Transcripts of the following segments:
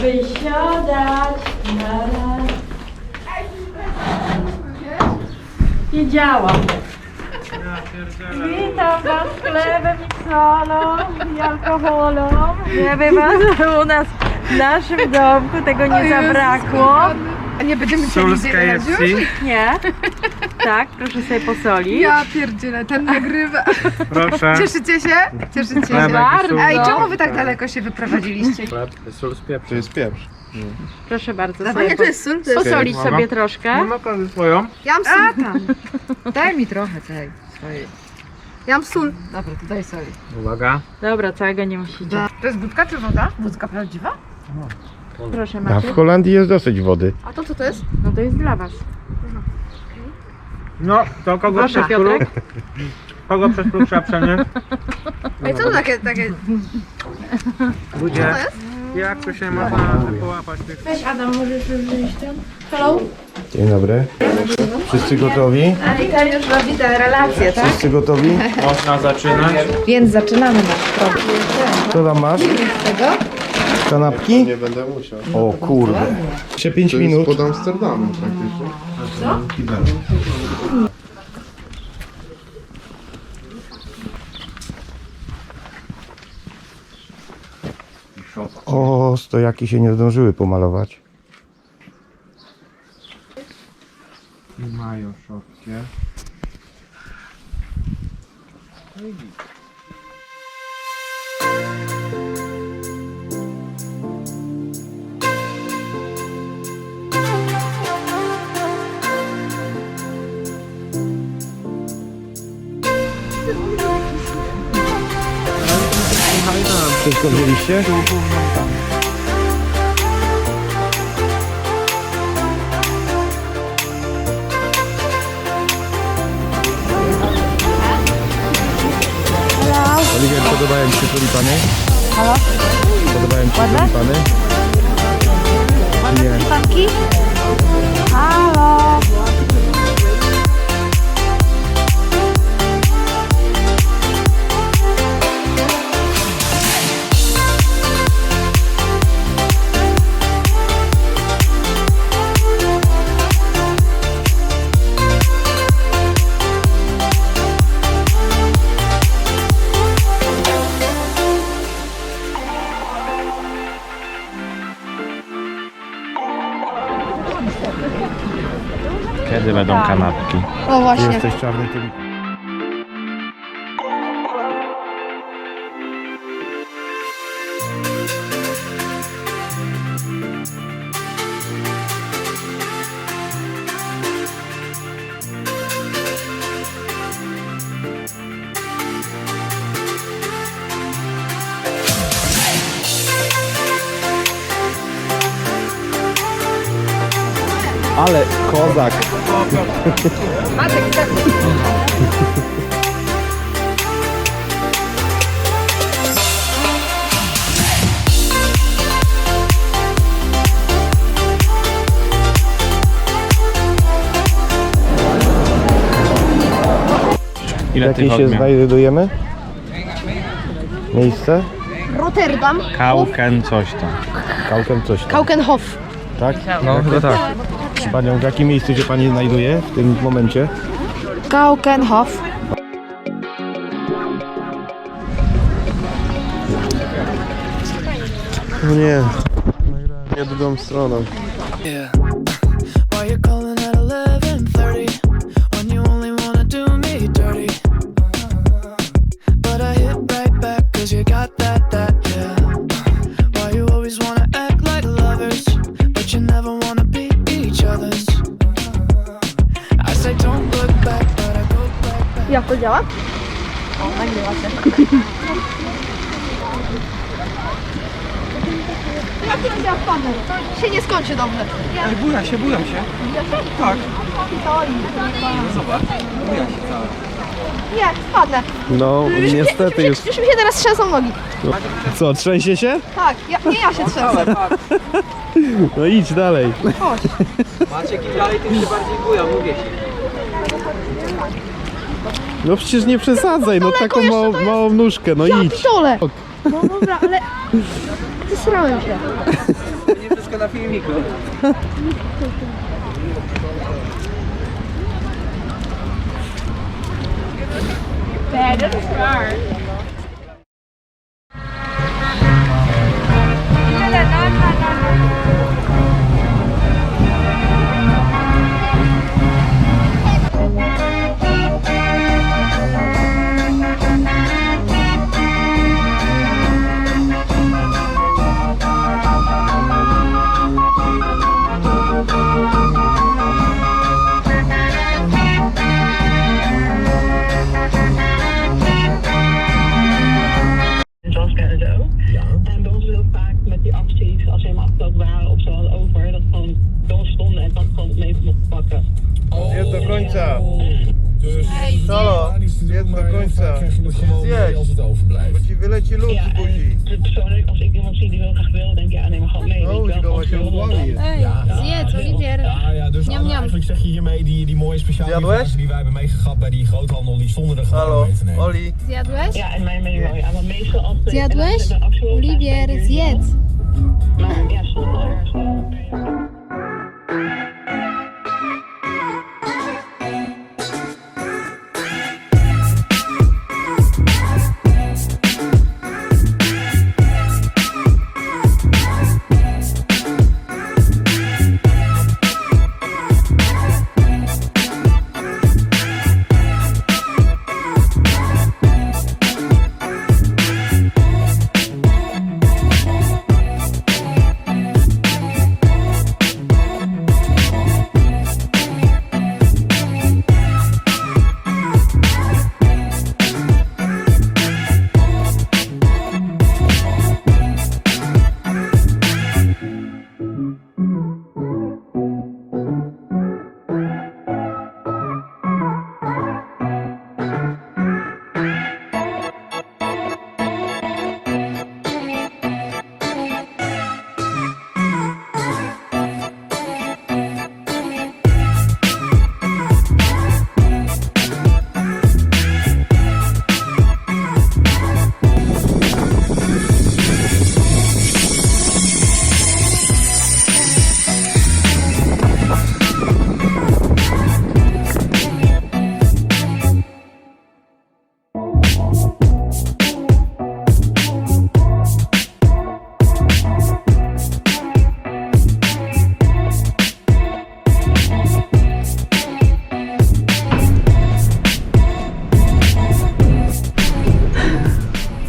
Wysiadać. Na raz. Nie działa. Witam Was chlebem i solą i alkoholą. Żeby Was u nas w naszym domku tego nie zabrakło. A nie będziemy Sól z KFC. Nie? Tak, proszę sobie posolić. Ja pierdzielę, ten nagrywa. Proszę. Cieszycie się? Cieszycie się? Bardzo. Ej, czemu wy tak daleko się wyprowadziliście? Chleb, Sól z pieprzem. To jest pieprz. Proszę bardzo nie, to jest sól? To jest... posolić Mama. sobie troszkę. Mam naprawdę swoją. Ja mam sól tam. Daj mi trochę tej swojej. Ja mam sól. Dobra, to daj soli. Uwaga. Dobra, całego nie musicie. To jest wódka czy woda? Wódka prawdziwa? Proszę A Maciek. w Holandii jest dosyć wody. A to co to jest? No to jest dla Was. No, to kogo Proszę przez próg? Piotrek. Kogo przez próg trzeba przenieść? Ej, co to takie, takie... Ludzie, jak to się można połapać tych... Weź Adam, możesz już wyjść tam? Hello? Dzień dobry. Wszyscy gotowi? A i tam już robi te relacje, tak? Wszyscy gotowi? Można zaczynać. Więc zaczynamy nasz program. Co tam masz? Tego? Kanapki? Nie będę musiał. O kurde. Jeszcze 5 To jest minut. pod Amsterdamem praktycznie. O, stojaki się nie zdążyły pomalować. Podobają Ci się tulipany? Halo? Podobają Ci się tulipany? Nie. Panki? Kiedy będą kanapki? O Ty właśnie. jesteś czarny. Ile Jakie tych się odmian? znajdujemy? Miejsce? Rotterdam. Kauken coś tam. Kauken coś tam, Kaukenhof. tak? No chyba tak. Panią, w jakim miejscu się Pani znajduje w tym momencie? Kaukenhof. No nie. Nie drugą stroną. Yeah. Ej, buja się, buja się. Tak. Zobacz, buja się cały. Nie, spadnę. No, Już, niestety już, już. już mi się teraz trzęsą nogi. Co, trzęsie się? Tak, ja, nie ja się trzęsę. No idź dalej. Chodź. Maciek im dalej, tym się bardziej buja, mówię ci. No przecież nie przesadzaj, no taką małą, małą nóżkę, no idź. pitole. No dobra, ale... Zesrałem się. Troszkę na filmiku. Jasper speciale glazen die wij hebben meegegapt bij die groothandel, die stonden er gewoon mee te nemen. Oli. Zjadłeś? Ja, en mijn menu wel, ja. Maar meestal als de... De wil, Olivier, zjedz. Maar ja, stond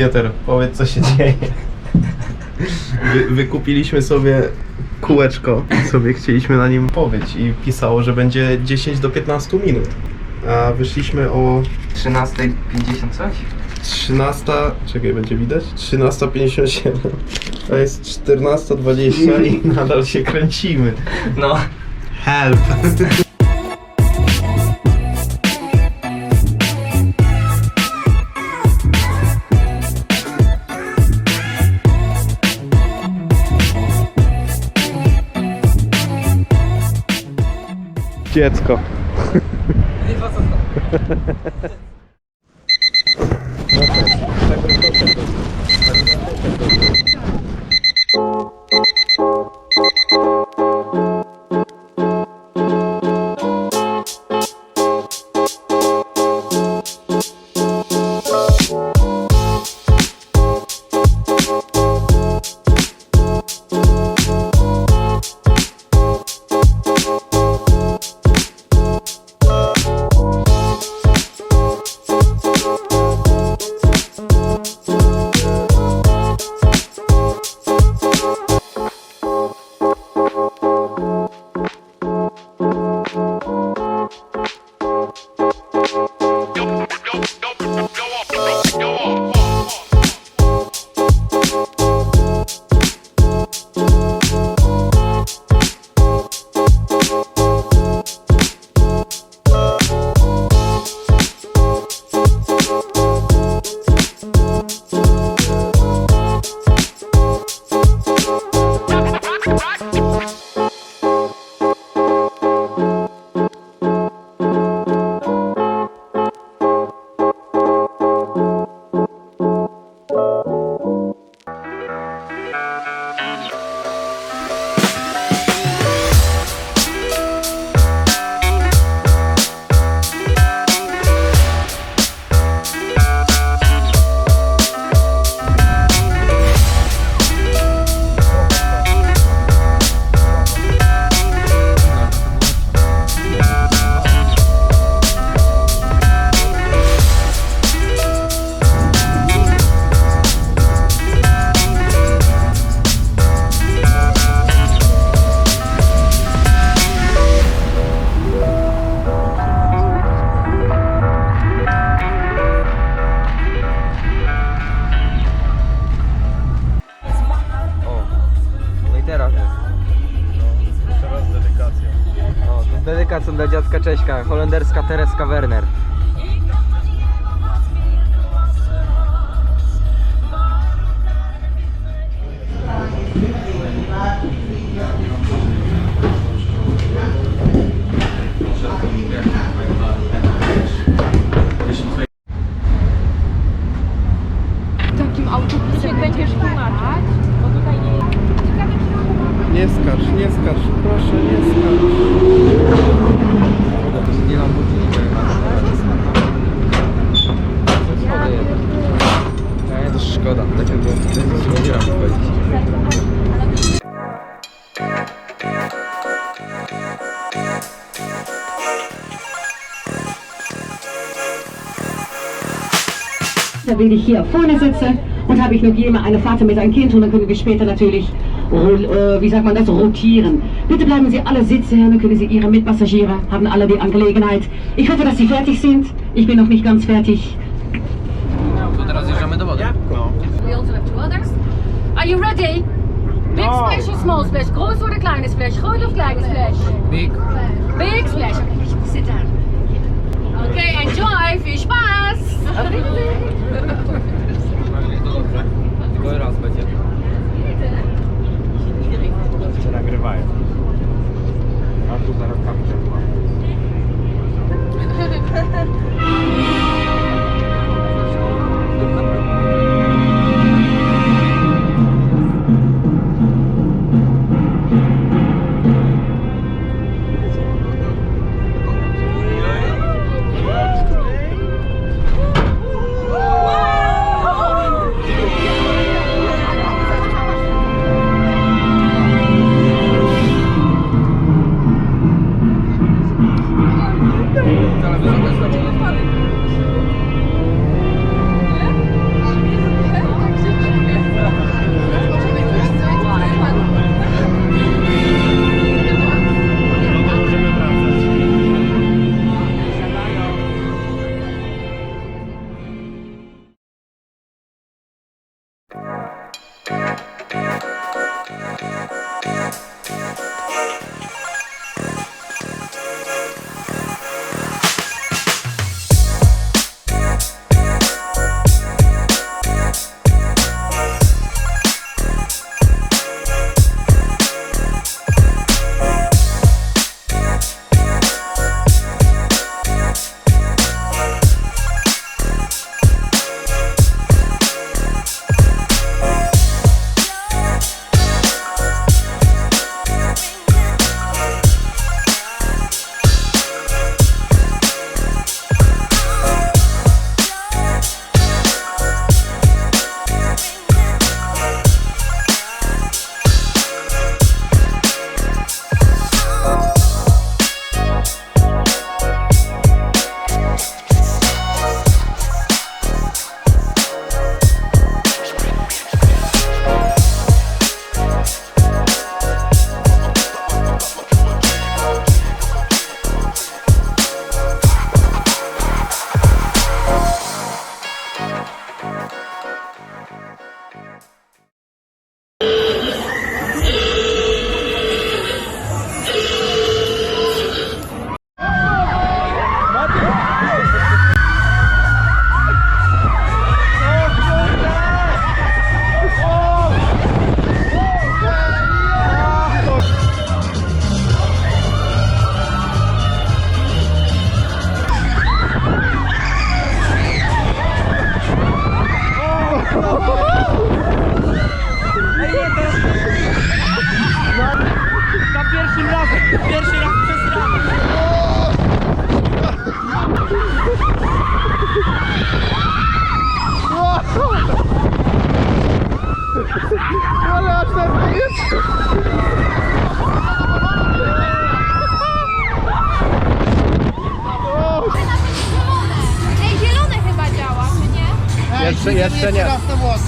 Pieter, powiedz co się dzieje. Wy, wykupiliśmy sobie kółeczko, sobie chcieliśmy na nim pobyć i pisało, że będzie 10 do 15 minut. A wyszliśmy o 13.50 coś? 13, czekaj, będzie widać? 13.57. To jest 14.20 i nadal się kręcimy. No. Help! Dziecko. Tak Da will ich hier vorne sitzen und habe ich noch jemand, eine Vater mit einem Kind und dann können wir später natürlich, äh, wie sagt man das, rotieren. Bitte bleiben Sie alle sitzen, dann können Sie Ihre Mitpassagiere, haben alle die Angelegenheit. Ich hoffe, dass Sie fertig sind. Ich bin noch nicht ganz fertig. We also have two others. Are you ready? Big splash or small splash? Groß oder kleines splash? Groot of kleines splash? Big. Big splash. Okay, sit down. Okay, enjoy. Viel Spaß. Tylko raz będzie. Jeszcze nagrywają. A tu zaraz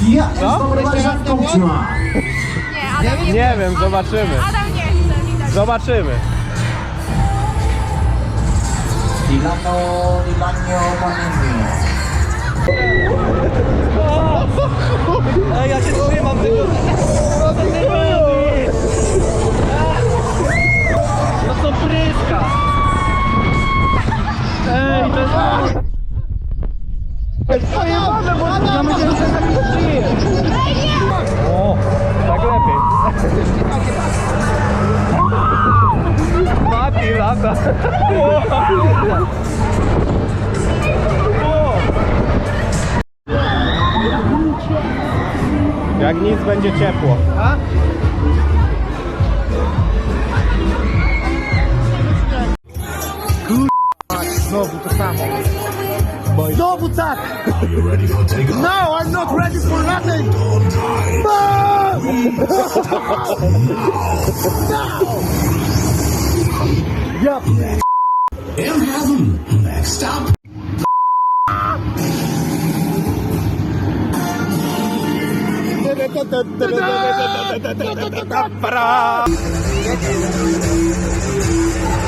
Co? Nie, Adam nie, Nie wiem, zobaczymy. Adam nie chce, widać. Zobaczymy. Ej, ja się trzymam tego!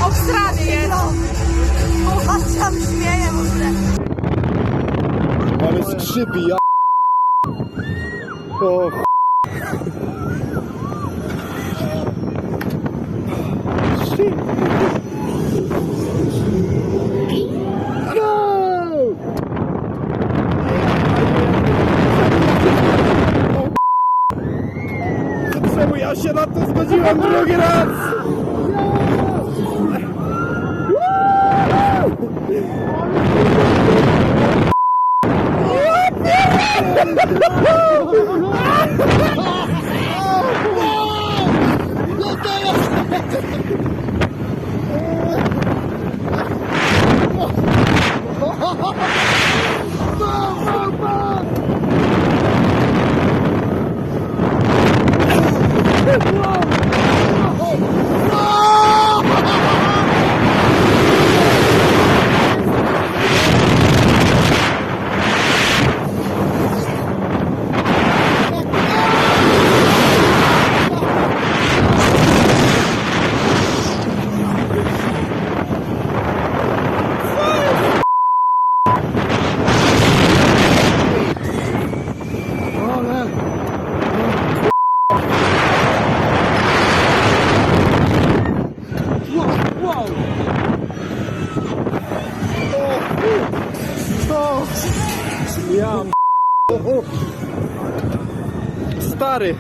Obstrany jest. O, was tam śmieje w ogóle. Ale skrzypi, ja... O, Czemu ja się na to zgodziłem drugi raz? Ja Stary!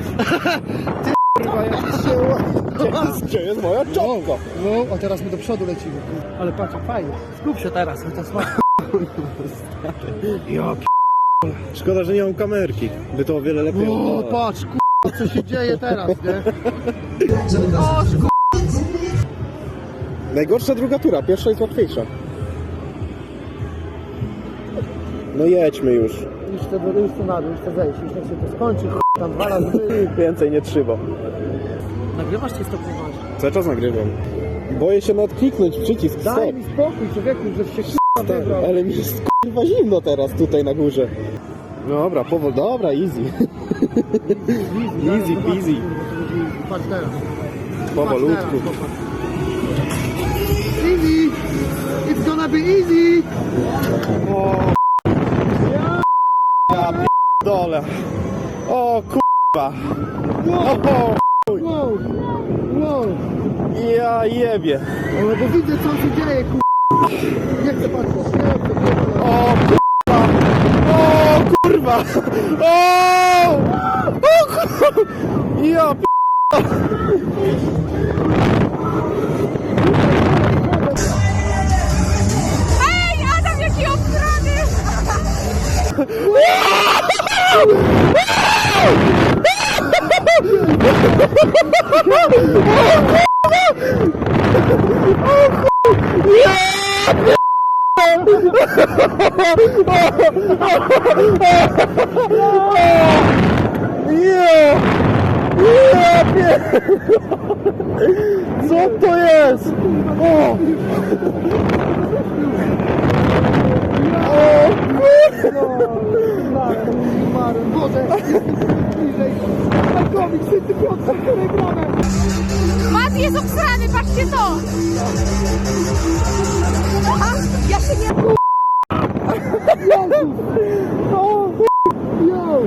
Ty kurwa, jak się ła- Gdzie jest moja czopka? No, a teraz my do przodu lecimy. Ale patrz, fajnie. Skup się teraz, to smak. Ja p- Szkoda, że nie mam kamerki. By to o wiele lepiej O, oglądało. patrz, kurwa, co się dzieje teraz, nie? Najgorsza druga tura, pierwsza jest łatwiejsza. No jedźmy już. Już to, już to na dół, już to zejść, już tak się to skończy, tam dwa razy. Więcej nie trzeba. Nagrywasz czy stopniowasz? Cały czas nagrywam. Boję się nawet kliknąć przycisk stop. Daj mi spokój, człowieku, że się k***a Tak, ale mi jest kurwa zimno teraz tutaj na górze. Dobra, powol, dobra, easy. easy peasy. Patrz teraz. Powolutku. Easy! It's gonna be easy! Dole. O kurwa. O, Wow! Wow! Ja jebie. Ale bo widzę co się dzieje, nie chcę, nie chcę. O kurwa. O kurwa. O! O kurwa. Ja p... Ej, Adam, jaki obstrany! Ja! Ja pie... Co to jest? O! O Marem, Boże, jestem bliżej. Markowi, święty Piotr, który Mati jest obstrany, patrzcie to! Ja się nie... Yo!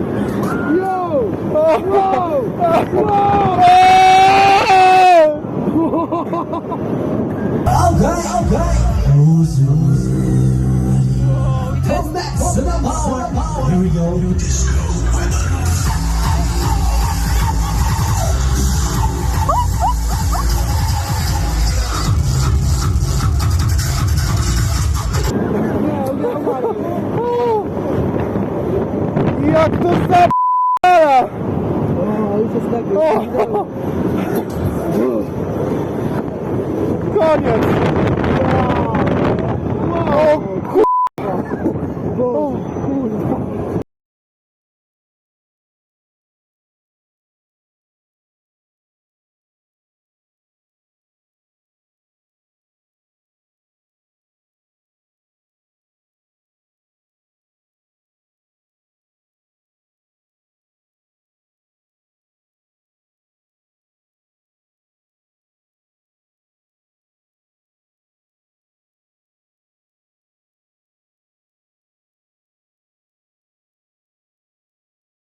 Yo! Wow! Wow! Jak to zap***a! Koniec!